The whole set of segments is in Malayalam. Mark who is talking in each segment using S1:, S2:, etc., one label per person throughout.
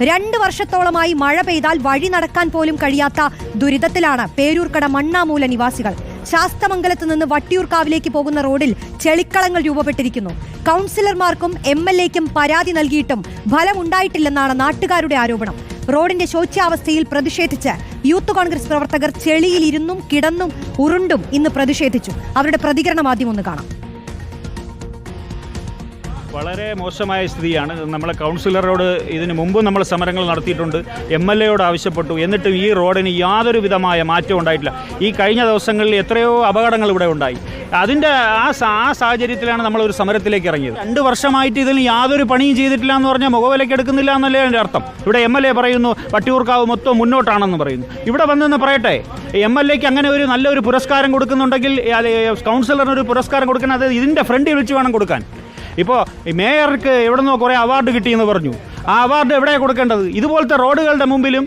S1: രണ്ട് വർഷത്തോളമായി മഴ പെയ്താൽ വഴി നടക്കാൻ പോലും കഴിയാത്ത ദുരിതത്തിലാണ് പേരൂർക്കട മണ്ണാമൂല നിവാസികൾ. ശാസ്തമംഗലത്ത് നിന്ന് വട്ടിയൂർക്കാവിലേക്ക് പോകുന്ന റോഡിൽ ചെളിക്കളങ്ങൾ രൂപപ്പെട്ടിരിക്കുന്നു. കൗൺസിലർമാർക്കും എം എൽ എക്കും പരാതി നൽകിയിട്ടും ഫലമുണ്ടായിട്ടില്ലെന്നാണ് നാട്ടുകാരുടെ ആരോപണം. റോഡിന്റെ ശോച്യാവസ്ഥയിൽ പ്രതിഷേധിച്ച് യൂത്ത് കോൺഗ്രസ് പ്രവർത്തകർ ചെളിയിൽ ഇരുന്നും കിടന്നും ഉരുണ്ടും ഇന്ന് പ്രതിഷേധിച്ചു. അവരുടെ പ്രതികരണം ആദ്യം ഒന്ന് കാണാം.
S2: വളരെ മോശമായ സ്ഥിതിയാണ്. നമ്മളെ കൗൺസിലറോട് ഇതിനു മുമ്പ് നമ്മൾ സമരങ്ങൾ നടത്തിയിട്ടുണ്ട്. എം എൽ എയോട് ആവശ്യപ്പെട്ടു. എന്നിട്ടും ഈ റോഡിന് യാതൊരു വിധമായ മാറ്റം ഉണ്ടായിട്ടില്ല. ഈ കഴിഞ്ഞ ദിവസങ്ങളിൽ എത്രയോ അപകടങ്ങൾ ഇവിടെ ഉണ്ടായി. അതിന്റെ ആ ആ സാഹചര്യത്തിലാണ് നമ്മൾ ഒരു സമരത്തിലേക്ക് ഇറങ്ങിയത്. രണ്ട് വർഷമായിട്ട് ഇതിന് യാതൊരു പണിയും ചെയ്തിട്ടില്ല എന്ന് പറഞ്ഞാൽ മുഖവിലയ്ക്ക് എടുക്കുന്നില്ല എന്നല്ലേ എന്റെ അർത്ഥം? ഇവിടെ എം എൽ എ പറയുന്നു വട്ടിയൂർക്കാവ് മൊത്തം മുന്നോട്ടാണെന്ന് പറയുന്നു. ഇവിടെ വന്നെന്ന് പറയട്ടെ. എം എൽ എക്ക് അങ്ങനെ ഒരു നല്ലൊരു പുരസ്കാരം കൊടുക്കുന്നുണ്ടെങ്കിൽ അത് കൗൺസിലറിന് ഒരു പുരസ്കാരം കൊടുക്കുന്നത് ഇതിന്റെ ഫ്രണ്ടിൽ വെച്ച് വേണം കൊടുക്കാൻ. ഇപ്പോൾ മേയർക്ക് എവിടെ നിന്നോ കുറേ അവാർഡ് കിട്ടിയെന്ന് പറഞ്ഞു. ആ അവാർഡ് എവിടെയാണ് കൊടുക്കേണ്ടത്? ഇതുപോലത്തെ റോഡുകളുടെ മുമ്പിലും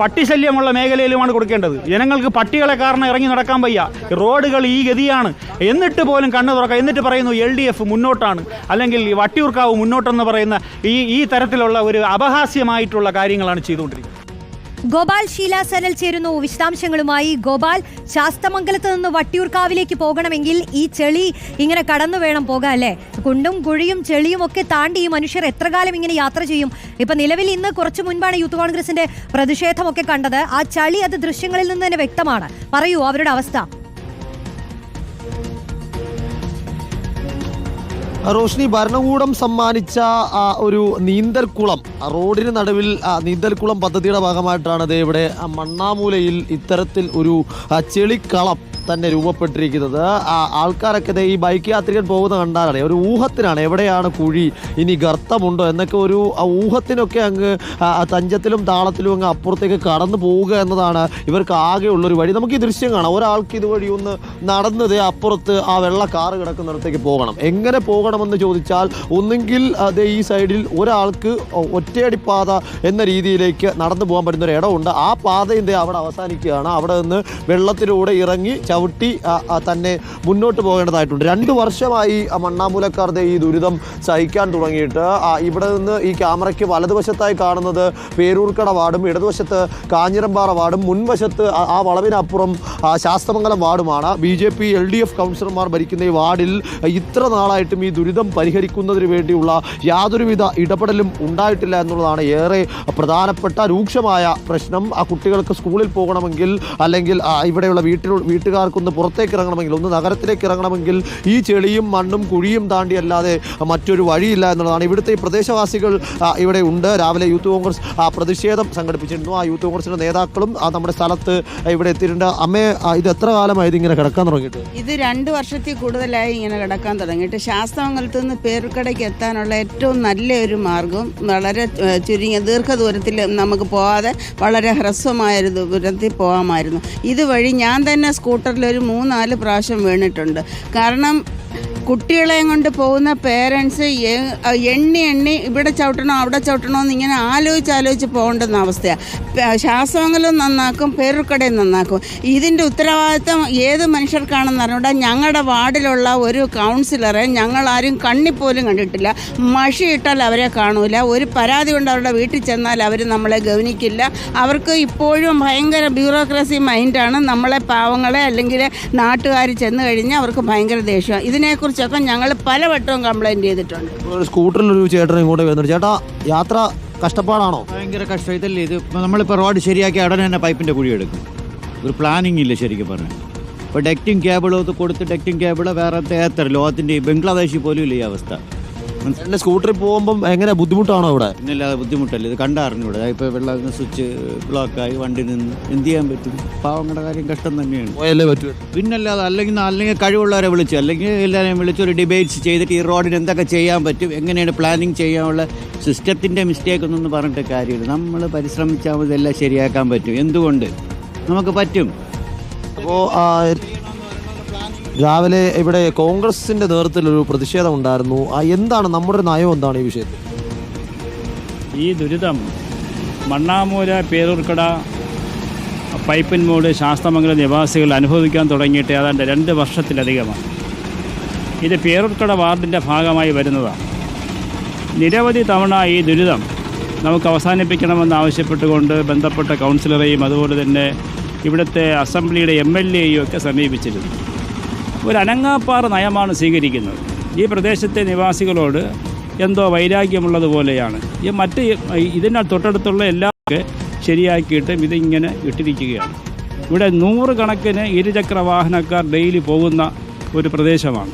S2: പട്ടിശല്യമുള്ള മേഖലയിലുമാണ് കൊടുക്കേണ്ടത്. ജനങ്ങൾക്ക് പട്ടികളെ കാരണം ഇറങ്ങി നടക്കാൻ വയ്യ. റോഡുകൾ ഈ ഗതിയാണ്. എന്നിട്ട് പോലും കണ്ണു തുറക്കാം എന്നിട്ട് പറയുന്നു എൽ ഡി എഫ് മുന്നോട്ടാണ്. അല്ലെങ്കിൽ വട്ടിയൂർക്കാവ് മുന്നോട്ടെന്ന് പറയുന്ന ഈ ഈ തരത്തിലുള്ള ഒരു അപഹാസ്യമായിട്ടുള്ള കാര്യങ്ങളാണ് ചെയ്തുകൊണ്ടിരിക്കുന്നത്.
S1: ഗോപാൽ ഷീല സനൽ ചേരുന്നു. വിശദാംശങ്ങളുമായി ഗോപാൽ. ശാസ്തമംഗലത്ത് നിന്ന് വട്ടിയൂർക്കാവിലേക്ക് പോകണമെങ്കിൽ ഈ ചെളി ഇങ്ങനെ കടന്നു വേണം പോകാൻ അല്ലേ? കുണ്ടും കുഴിയും ചെളിയും ഒക്കെ താണ്ടി ഈ മനുഷ്യർ എത്ര കാലം ഇങ്ങനെ യാത്ര ചെയ്യും? ഇപ്പൊ നിലവിൽ ഇന്ന് കുറച്ചു മുൻപാണ് യൂത്ത് കോൺഗ്രസിന്റെ പ്രതിഷേധമൊക്കെ കണ്ടത്. ആ ചളി അത് ദൃശ്യങ്ങളിൽ നിന്ന് തന്നെ വ്യക്തമാണ്. പറയൂ അവരുടെ അവസ്ഥ.
S3: റോഷ്നി ഭരണകൂടം സമ്മാനിച്ച ഒരു നീന്തൽക്കുളം. റോഡിന് നടുവിൽ നീന്തൽക്കുളം പദ്ധതിയുടെ ഭാഗമായിട്ടാണ് ദേ ഇവിടെ മണ്ണാമൂലയിൽ ഇത്തരത്തിൽ ഒരു ചെളിക്കളം തന്നെ രൂപപ്പെട്ടിരിക്കുന്നത്. ആൾക്കാരൊക്കെ ഈ ബൈക്ക് യാത്രികൻ പോകുന്ന കണ്ടാലാണ് ഒരു ഊഹത്തിനാണ് എവിടെയാണ് കുഴി ഇനി ഗർത്തമുണ്ടോ എന്നൊക്കെ ഒരു ഊഹത്തിനൊക്കെ അങ്ങ് തഞ്ചത്തിലും താളത്തിലും അങ്ങ് അപ്പുറത്തേക്ക് കടന്നു പോവുക എന്നതാണ് ഇവർക്ക് ആകെയുള്ളൊരു വഴി. നമുക്ക് ഈ ദൃശ്യം കാണാം. ഒരാൾക്ക് ഇതുവഴി ഒന്ന് നടന്നത് അപ്പുറത്ത് ആ വെള്ള കാറ് കിടക്കുന്നിടത്തേക്ക് പോകണം. എങ്ങനെ പോകണമെന്ന് ചോദിച്ചാൽ ഒന്നുകിൽ അത് ഈ സൈഡിൽ ഒരാൾക്ക് ഒറ്റയടി പാത എന്ന രീതിയിലേക്ക് നടന്നു പോകാൻ പറ്റുന്ന ഒരു ഇടമുണ്ട്. ആ പാതയിന്റെ അവിടെ അവസാനിക്കുകയാണ്. അവിടെ നിന്ന് വെള്ളത്തിലൂടെ ഇറങ്ങി ചവിട്ടി തന്നെ മുന്നോട്ട് പോകേണ്ടതായിട്ടുണ്ട്. രണ്ട് വർഷമായി ദേ ഈ ദുരിതം സഹിക്കാൻ തുടങ്ങിയിട്ട് ഇവിടെ നിന്ന് ഈ ക്യാമറയ്ക്ക് വലതുവശത്തായി കാണുന്നത് പേരൂർക്കട വാർഡും ഇടതുവശത്ത് കാഞ്ഞിരമ്പാറ വാർഡും മുൻവശത്ത് ആ- വളവിനപ്പുറം Sasthramangalam വാർഡുമാണ്. B J P L D F കൗൺസിലർമാർ ഭരിക്കുന്ന ഈ വാർഡിൽ ഇത്ര നാളായിട്ടും ഈ ദുരിതം പരിഹരിക്കുന്നതിന് വേണ്ടിയുള്ള യാതൊരുവിധ ഇടപെടലും ഉണ്ടായിട്ടില്ല എന്നുള്ളതാണ് ഏറെ പ്രധാനപ്പെട്ട രൂക്ഷമായ പ്രശ്നം. ആ കുട്ടികൾക്ക് സ്കൂളിൽ പോകണമെങ്കിൽ അല്ലെങ്കിൽ ഇവിടെയുള്ള വീട്ടിൽ വീട്ടുകാർക്കൊന്ന് പുറത്തേക്ക് ഇറങ്ങണമെങ്കിൽ ഒന്ന് നഗരത്തിലേക്ക് ഇറങ്ങണമെങ്കിൽ ഈ ചെളിയും മണ്ണും കുഴിയും താണ്ടി അല്ലാതെ മറ്റൊരു വഴിയില്ല എന്നുള്ളതാണ് ഇവിടുത്തെ പ്രദേശവാസികൾ ഇവിടെ ഉണ്ട്. രാവിലെ യൂത്ത് കോൺഗ്രസ് പ്രതിഷേധം സംഘടിപ്പിച്ചിരുന്നു. ആ യൂത്ത് കോൺഗ്രസിന്റെ നേതാക്കളും നമ്മുടെ സ്ഥലത്ത് ഇവിടെ എത്തിയിട്ടുണ്ട്. അമ്മേ ഇത് എത്ര കാലമായി ഇങ്ങനെ കിടക്കാൻ തുടങ്ങിയിട്ട്?
S4: ഇത് രണ്ട് വർഷത്തിൽ കൂടുതലായി ഇങ്ങനെ കിടക്കാൻ തുടങ്ങിയിട്ട്. ശാസ്ത്രമംഗലത്ത് നിന്ന് പേരുക്കടയ്ക്ക് എത്താനുള്ള ഏറ്റവും നല്ല ഒരു മാർഗം വളരെ ചുരുങ്ങിയ ദീർഘദൂരത്തിൽ നമുക്ക് പോകാതെ വളരെ ഹ്രസ്വമായ ഒരു ദൂരത്തിൽ പോകാമായിരുന്നു. ഇതുവഴി ഞാൻ തന്നെ സ്കൂട്ടറിൽ ഒരു മൂന്നാൽ പ്രാവശ്യം വീണിട്ടുണ്ട്. കാരണം കുട്ടികളെയും കൊണ്ട് പോകുന്ന പേരൻസ് എണ്ണി എണ്ണി ഇവിടെ ചവിട്ടണോ അവിടെ ചവിട്ടണോ എന്ന് ഇങ്ങനെ ആലോചിച്ച് ആലോചിച്ച് പോകേണ്ടുന്ന അവസ്ഥയാണ് ശാസ്ത്രമംഗലം നന്നാക്കും പേരുക്കടയും നന്നാക്കും. ഇതിന്റെ ഉത്തരവാദിത്തം ഏത് മനുഷ്യർക്കാണെന്ന് അറിഞ്ഞാൽ ഞങ്ങളുടെ വാർഡിലുള്ള ഒരു കൗൺസിലറെ ഞങ്ങളാരും കണ്ണിപ്പോലും കണ്ടിട്ടില്ല. മഷി ഇട്ടാൽ അവരെ കാണൂല. ഒരു പരാതി കൊണ്ട് അവരുടെ വീട്ടിൽ ചെന്നാൽ അവർ നമ്മളെ ഗവനിക്കില്ല അവർക്ക് ഇപ്പോഴും ഭയങ്കര ബ്യൂറോക്രസി മൈൻഡാണ് നമ്മളെ പാവങ്ങളെ അല്ലെങ്കിൽ നാട്ടുകാർ ചെന്ന് കഴിഞ്ഞാൽ അവർക്ക് ഭയങ്കര ദേഷ്യമാണ് ഇതിനെക്കുറിച്ചൊക്കെ ഞങ്ങൾ പലവട്ടവും കംപ്ലൈന്റ് ചെയ്തിട്ടുണ്ട്.
S3: ഒരു സ്കൂട്ടറിൽ ഒരു ചേട്ടൻ ഇങ്ങോട്ട് വരുന്നുണ്ട്. ചേട്ടാ യാത്ര കഷ്ടപ്പാടാണോ?
S5: ഭയങ്കര കഷ്ടം ഇതല്ലേ ഇത്? ഇപ്പം നമ്മളിപ്പോൾ റോഡ് ശരിയാക്കി ഉടനെ തന്നെ പൈപ്പിന്റെ കുഴി എടുക്കും. ഒരു പ്ലാനിങ് ഇല്ല ശരിക്കും പറഞ്ഞു ഇപ്പോൾ ഡക്റ്റിംഗ് കേബിൾ ഇത് കൊടുത്ത് ഡക്റ്റിംഗ് കേബിൾ വേറെ തേത്തർ ലോകത്തിന്റെ ഈ ബംഗ്ലാദേശിൽ പോലും ഇല്ല ഈ അവസ്ഥ.
S3: എന്റെ സ്കൂട്ടറിൽ പോകുമ്പോൾ എങ്ങനെ ബുദ്ധിമുട്ടാണോ അവിടെ
S5: പിന്നല്ലാതെ ബുദ്ധിമുട്ടല്ല. ഇത് കണ്ടറിഞ്ഞു ഇവിടെ. ഇപ്പൊ വെള്ളം സ്വിച്ച് ബ്ലോക്കായി വണ്ടി നിന്ന് എന്ത് ചെയ്യാൻ പറ്റും? പാവങ്ങളുടെ കാര്യം കഷ്ടം തന്നെയാണ്.
S3: പോയല്ലേ പറ്റൂ.
S5: പിന്നല്ലാതെ അല്ലെങ്കിൽ അല്ലെങ്കിൽ കഴിവുള്ളവരെ വിളിച്ച് അല്ലെങ്കിൽ എല്ലാവരെയും വിളിച്ച് ഒരു ഡിബേറ്റ്സ് ചെയ്തിട്ട് ഈ റോഡിന് എന്തൊക്കെ ചെയ്യാൻ പറ്റും എങ്ങനെയാണ് പ്ലാനിങ് ചെയ്യാനുള്ള സിസ്റ്റത്തിന്റെ മിസ്റ്റേക്ക് ഒന്നും പറഞ്ഞിട്ട് കാര്യമില്ല. നമ്മൾ പരിശ്രമിച്ചാൽ മതി എല്ലാം ശരിയാക്കാൻ പറ്റും. എന്തുകൊണ്ട്? നമുക്ക് പറ്റും.
S3: അപ്പോൾ രാവിലെ ഇവിടെ കോൺഗ്രസിന്റെ നേതൃത്വത്തിൽ ഒരു പ്രതിഷേധം ഉണ്ടായിരുന്നു. എന്താണ് നമ്മുടെ നയം എന്താണ് ഈ വിഷയത്തിൽ?
S6: ഈ ദുരിതം മണ്ണാമൂല പേരൂർക്കട പൈപ്പിൻമൂട് ശാസ്തമംഗലം നിവാസികൾ അനുഭവിക്കാൻ തുടങ്ങിയിട്ട് ഏതാണ്ട് രണ്ട് വർഷത്തിലധികമാണ്. ഇത് പേരൂർക്കട വാർഡിന്റെ ഭാഗമായി വരുന്നതാണ് നിരവധി തവണ ഈ ദുരിതം നമുക്ക് അവസാനിപ്പിക്കണമെന്ന് ആവശ്യപ്പെട്ടുകൊണ്ട് ബന്ധപ്പെട്ട കൗൺസിലറെയും അതുപോലെ തന്നെ ഇവിടുത്തെ അസംബ്ലിയുടെ എം എൽ എയും ഒക്കെ സമീപിച്ചിരുന്നു. ഒരു അനങ്ങാപ്പാറ നയമാണ് സ്വീകരിക്കുന്നത്. ഈ പ്രദേശത്തെ നിവാസികളോട് എന്തോ വൈരാഗ്യമുള്ളതുപോലെയാണ്. ഈ മറ്റ് ഇതിനാൽ തൊട്ടടുത്തുള്ള എല്ലാ ശരിയാക്കിയിട്ടും ഇതിങ്ങനെ ഇട്ടിരിക്കുകയാണ്. ഇവിടെ നൂറുകണക്കിന് ഇരുചക്ര വാഹനക്കാർ ഡെയിലി പോകുന്ന ഒരു പ്രദേശമാണ്.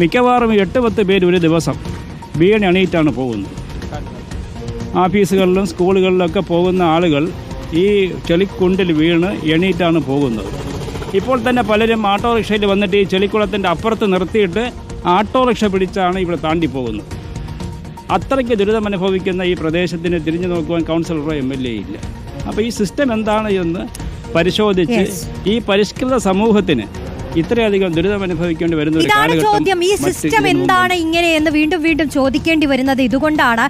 S6: മിക്കവാറും എട്ട് പത്ത് പേര് ഒരു ദിവസം വീണ് എണീറ്റാണ് പോകുന്നത്. ഓഫീസുകളിലും സ്കൂളുകളിലൊക്കെ പോകുന്ന ആളുകൾ ഈ ചെളിക്കുണ്ടിൽ വീണ് എണീറ്റാണ് പോകുന്നത്. ഇപ്പോൾ തന്നെ പലരും ഓട്ടോറിക്ഷയിൽ വന്നിട്ട് ഈ ചെളിക്കുളത്തിന്റെ അപ്പുറത്ത് നിർത്തിയിട്ട് ഓട്ടോറിക്ഷ പിടിച്ചാണ് ഇവിടെ താണ്ടി പോകുന്നത് അത്രയ്ക്ക് ദുരിതം അനുഭവിക്കുന്ന ഈ പ്രദേശത്തിന് തിരിഞ്ഞു നോക്കുവാൻ കൗൺസിലറോ എം എൽ എ ഇല്ല. അപ്പോൾ ഈ സിസ്റ്റം എന്താണ് എന്ന് പരിശോധിച്ച് ഈ പരിഷ്കൃത സമൂഹത്തിന് ഇത്രയധികം ദുരിതം അനുഭവിക്കേണ്ടി വരുന്ന ഒരു
S1: ഇതാണ് ചോദ്യം. ഈ സിസ്റ്റം എന്താണ് ഇങ്ങനെ എന്ന് വീണ്ടും വീണ്ടും ചോദിക്കേണ്ടി വരുന്നത് ഇതുകൊണ്ടാണ്